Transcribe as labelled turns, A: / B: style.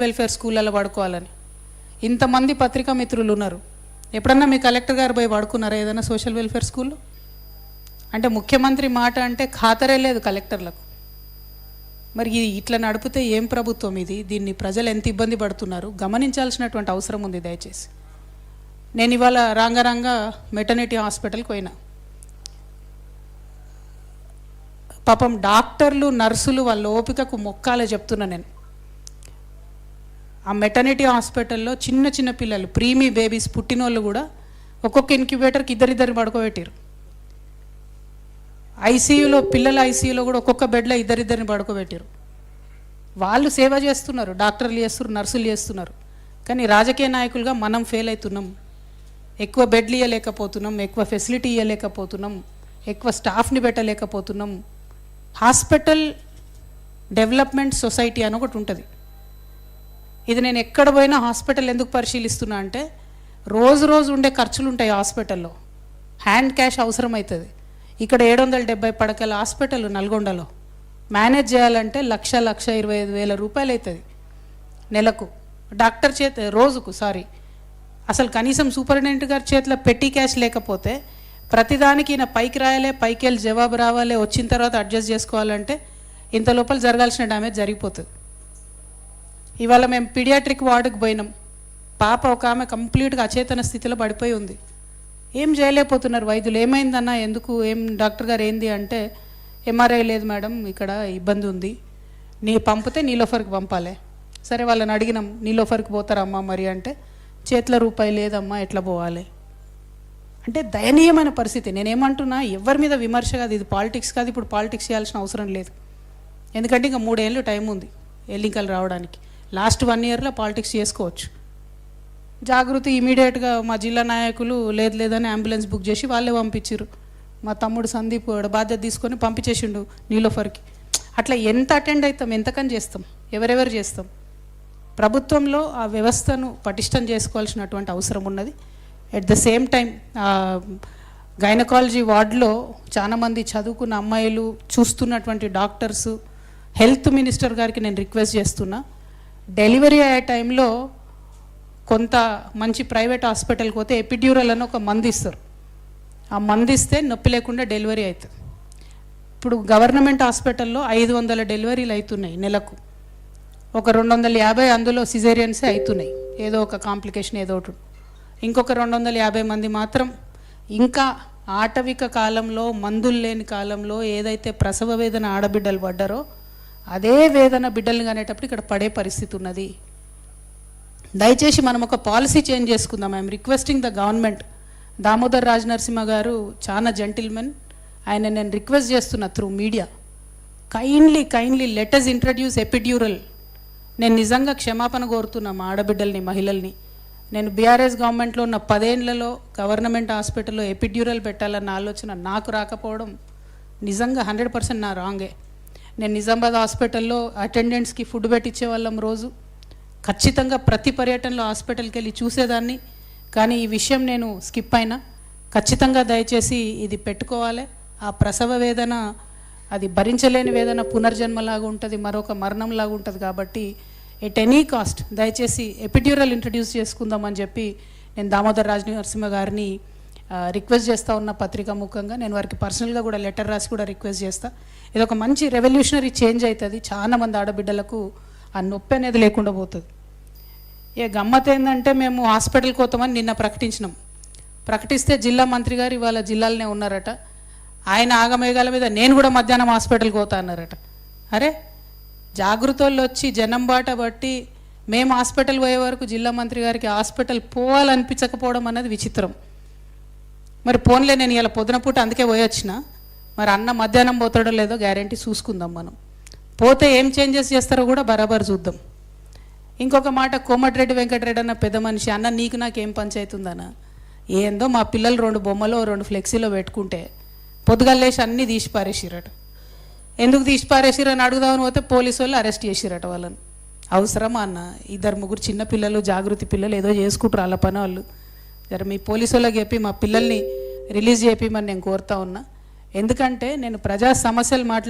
A: Welfare స్కూళ్ళలో పడుకోవాలని. ఇంతమంది పత్రికా మిత్రులు ఉన్నారు ఎప్పుడన్నా మీ కలెక్టర్ గారు పోయి పడుకున్నారా ఏదైనా సోషల్ వెల్ఫేర్ స్కూల్లో? అంటే ముఖ్యమంత్రి మాట అంటే ఖాతరే లేదు కలెక్టర్లకు. మరి ఇది ఇట్లా నడిపితే ఏం ప్రభుత్వం ఇది? దీన్ని ప్రజలు ఎంత ఇబ్బంది పడుతున్నారు? గమనించాల్సినటువంటి అవసరం ఉంది దయచేసి. నేను ఇవాళ రాంగరాంగ మెటర్నిటీ హాస్పిటల్కి పోయినా. పాపం డాక్టర్లు నర్సులు వాళ్ళ ఓపికకు మొక్కాలే చెప్తున్నా నేను. ఆ మెటర్నిటీ హాస్పిటల్లో చిన్న చిన్న పిల్లలు ప్రీమీ బేబీస్ పుట్టినోళ్ళు కూడా ఒక్కొక్క ఇన్క్యుబేటర్కి ఇద్దరిద్దరిని పడుకోబెట్టారు ఐసీయూలో పిల్లల ఐసీయూలో కూడా ఒక్కొక్క బెడ్లో ఇద్దరిద్దరిని పడుకోబెట్టారు వాళ్ళు సేవ చేస్తున్నారు డాక్టర్లు చేస్తున్నారు నర్సులు చేస్తున్నారు. కానీ రాజకీయ నాయకులుగా మనం ఫెయిల్ అవుతున్నాం. ఎక్కువ బెడ్లు ఇవ్వలేకపోతున్నాం ఎక్కువ ఫెసిలిటీ ఇవ్వలేకపోతున్నాం ఎక్కువ స్టాఫ్ని పెట్టలేకపోతున్నాం. హాస్పిటల్ డెవలప్మెంట్ సొసైటీ అని ఒకటి ఉంటుంది. ఇది నేను ఎక్కడ పోయినా హాస్పిటల్ ఎందుకు పరిశీలిస్తున్నా అంటే రోజు రోజు ఉండే ఖర్చులు ఉంటాయి హాస్పిటల్లో. హ్యాండ్ క్యాష్ అవసరం అవుతుంది ఇక్కడ ఏడు వందల డెబ్బై పడకల హాస్పిటల్ నల్గొండలో. మేనేజ్ చేయాలంటే లక్ష లక్ష ఇరవై ఐదు వేల రూపాయలు అవుతుంది నెలకు. డాక్టర్ చేత రోజుకు సారీ. అసలు కనీసం సూపరింటెండెంట్ గారి చేతిలో పెట్టి క్యాష్ లేకపోతే ప్రతిదానికి ఈయన పైకి రాయాలి పైకి వెళ్ళి జవాబు రావాలి వచ్చిన తర్వాత అడ్జస్ట్ చేసుకోవాలంటే ఇంత లోపల జరగాల్సిన డ్యామేజ్ జరిగిపోతుంది. ఇవాళ మేము పీడియాట్రిక్ వార్డుకి పోయినాం. పాప ఒక ఆమె కంప్లీట్గా అచేతన స్థితిలో పడిపోయి ఉంది. ఏం చేయలేకపోతున్నారు వైద్యులు? ఏమైందన్నా? ఎందుకు? ఏం డాక్టర్ గారు ఏంది అంటే ఎంఆర్ఐ లేదు మేడం ఇక్కడ ఇబ్బంది ఉంది. నీ పంపితే నీలోఫర్కి పంపాలి. సరే వాళ్ళని అడిగినాం నీలోఫర్కి పోతారమ్మా మరి అంటే చేతిలో రూపాయి లేదమ్మా ఎట్లా పోవాలి? అంటే దయనీయమైన పరిస్థితి. నేనేమంటున్నా ఎవరి మీద విమర్శ కాదు ఇది పాలిటిక్స్ కాదు ఇప్పుడు పాలిటిక్స్ చేయాల్సిన అవసరం లేదు. ఎందుకంటే ఇంకా మూడేళ్ళు టైం ఉంది ఎన్నికలు రావడానికి. లాస్ట్ వన్ ఇయర్లో పాలిటిక్స్ చేసుకోవచ్చు. జాగృతి ఇమీడియట్గా మా జిల్లా నాయకులు లేదు లేదని అంబులెన్స్ బుక్ చేసి వాళ్ళే పంపించారు మా తమ్ముడు సందీప్ బాధ్యత తీసుకొని పంపించేసిండు నీలోఫర్కి. అట్లా ఎంత అటెండ్ అవుతాం ఎంతకని చేస్తాం ఎవరెవరు చేస్తాం? ప్రభుత్వంలో ఆ వ్యవస్థను పటిష్టం చేసుకోవాల్సినటువంటి అవసరం ఉన్నది. At the same time gynaecology వార్డులో చాలామంది చదువుకున్న అమ్మాయిలు చూస్తున్నటువంటి డాక్టర్స్ హెల్త్ మినిస్టర్ గారికి నేను రిక్వెస్ట్ చేస్తున్నా. డెలివరీ అయ్యే టైంలో కొంత మంచి ప్రైవేట్ హాస్పిటల్కి పోతే ఎపిడ్యూరల్ అని ఒక మందు ఇస్తారు. ఆ మందు ఇస్తే నొప్పి లేకుండా డెలివరీ అవుతుంది. ఇప్పుడు గవర్నమెంట్ హాస్పిటల్లో ఐదు వందల డెలివరీలు అవుతున్నాయి నెలకు. ఒక రెండు వందల యాభై అందులో సిజేరియన్సే అవుతున్నాయి. ఏదో ఒక కాంప్లికేషన్ ఏదో ఒకటి. ఇంకొక రెండు వందల యాభై మంది మాత్రం ఇంకా ఆటవిక కాలంలో మందులు లేని కాలంలో ఏదైతే ప్రసవ వేదన ఆడబిడ్డలు పడ్డారో అదే వేదన బిడ్డలు కానేటప్పుడు ఇక్కడ పడే పరిస్థితి ఉన్నది. దయచేసి మనం ఒక పాలసీ చేంజ్ చేసుకుందాం. I'm requesting the government Damodar Raj Narasimha garu చాలా జెంటిల్మెన్ ఆయన నేను రిక్వెస్ట్ చేస్తున్నా through media kindly kindly letters introduce epidural నేను నిజంగా క్షమాపణ కోరుతున్నా మా ఆడబిడ్డల్ని మహిళల్ని. నేను బీఆర్ఎస్ గవర్నమెంట్లో ఉన్న పదేళ్ళలో గవర్నమెంట్ హాస్పిటల్లో ఎపిడ్యూరల్ పెట్టాలన్న ఆలోచన నాకు రాకపోవడం నిజంగా హండ్రెడ్ పర్సెంట్ నా రాంగే నేను నిజామాబాద్ హాస్పిటల్లో అటెండెంట్స్కి ఫుడ్ పెట్టించే వాళ్ళం రోజు. ఖచ్చితంగా ప్రతి పర్యటనలో హాస్పిటల్కి వెళ్ళి చూసేదాన్ని. కానీ ఈ విషయం నేను స్కిప్ అయినా. ఖచ్చితంగా దయచేసి ఇది పెట్టుకోవాలి. ఆ ప్రసవ వేదన అది భరించలేని వేదన పునర్జన్మలాగా ఉంటుంది. మరొక మరణంలాగా ఉంటుంది కాబట్టి ఎట్ ఎనీ కాస్ట్ దయచేసి ఎపిడ్యూరల్ ఇంట్రడ్యూస్ చేసుకుందామని చెప్పి నేను దామోదర్ రాజ్ నరసింహ గారిని రిక్వెస్ట్ చేస్తూ ఉన్న పత్రికా ముఖంగా నేను వారికి పర్సనల్గా కూడా లెటర్ రాసి కూడా రిక్వెస్ట్ చేస్తా. ఇది ఒక మంచి రెవల్యూషనరీ చేంజ్ అవుతుంది చాలా మంది ఆడబిడ్డలకు ఆ నొప్పి అనేది లేకుండా పోతుంది. ఏ గమ్మత్ ఏంటంటే మేము హాస్పిటల్కి పోతామని నిన్న ప్రకటించినాం. ప్రకటిస్తే జిల్లా మంత్రి గారు ఇవాళ జిల్లాలోనే ఉన్నారట. ఆయన ఆగమేఘాల మీద నేను కూడా మధ్యాహ్నం హాస్పిటల్కి పోతా అన్నారట. అరే జాగ్రత్తలు వచ్చి జనం బాట బట్టి మేము హాస్పిటల్ పోయే వరకు జిల్లా మంత్రి గారికి హాస్పిటల్ పోవాలనిపించకపోవడం అనేది విచిత్రం. మరి పోన్లే నేను ఇలా పొద్దున పూట అందుకే పోయొచ్చిన మరి అన్న మధ్యాహ్నం పోతాడో లేదో గ్యారంటీ చూసుకుందాం మనం. పోతే ఏం చేంజెస్ చేస్తారో కూడా బరాబర్ చూద్దాం. ఇంకొక మాట కోమటిరెడ్డి వెంకటరెడ్డి అన్న పెద్ద మనిషి అన్న నీకు నాకేం పంచాయతీ ఉందన్న ఏందో మా పిల్లలు రెండు బొమ్మలో రెండు ఫ్లెక్సీలో పెట్టుకుంటే పొద్దుగల్లేసి అన్నీ తీసి పారేసిరట. ఎందుకు తీసి పారేసిరు అని అడుగుదామని పోతే పోలీసు వాళ్ళు అరెస్ట్ చేసిరట వాళ్ళని. అవసరమా అన్న? ఇద్దరు ముగ్గురు చిన్న పిల్లలు జాగృతి పిల్లలు ఏదో చేసుకుంటారు వాళ్ళ పని వాళ్ళు జర మీ పోలీసు వాళ్ళకి చెప్పి మా పిల్లల్ని రిలీజ్ చేయమని నేను కోరుతా ఉన్నా. ఎందుకంటే నేను ప్రజా సమస్యలు మాట్లాడి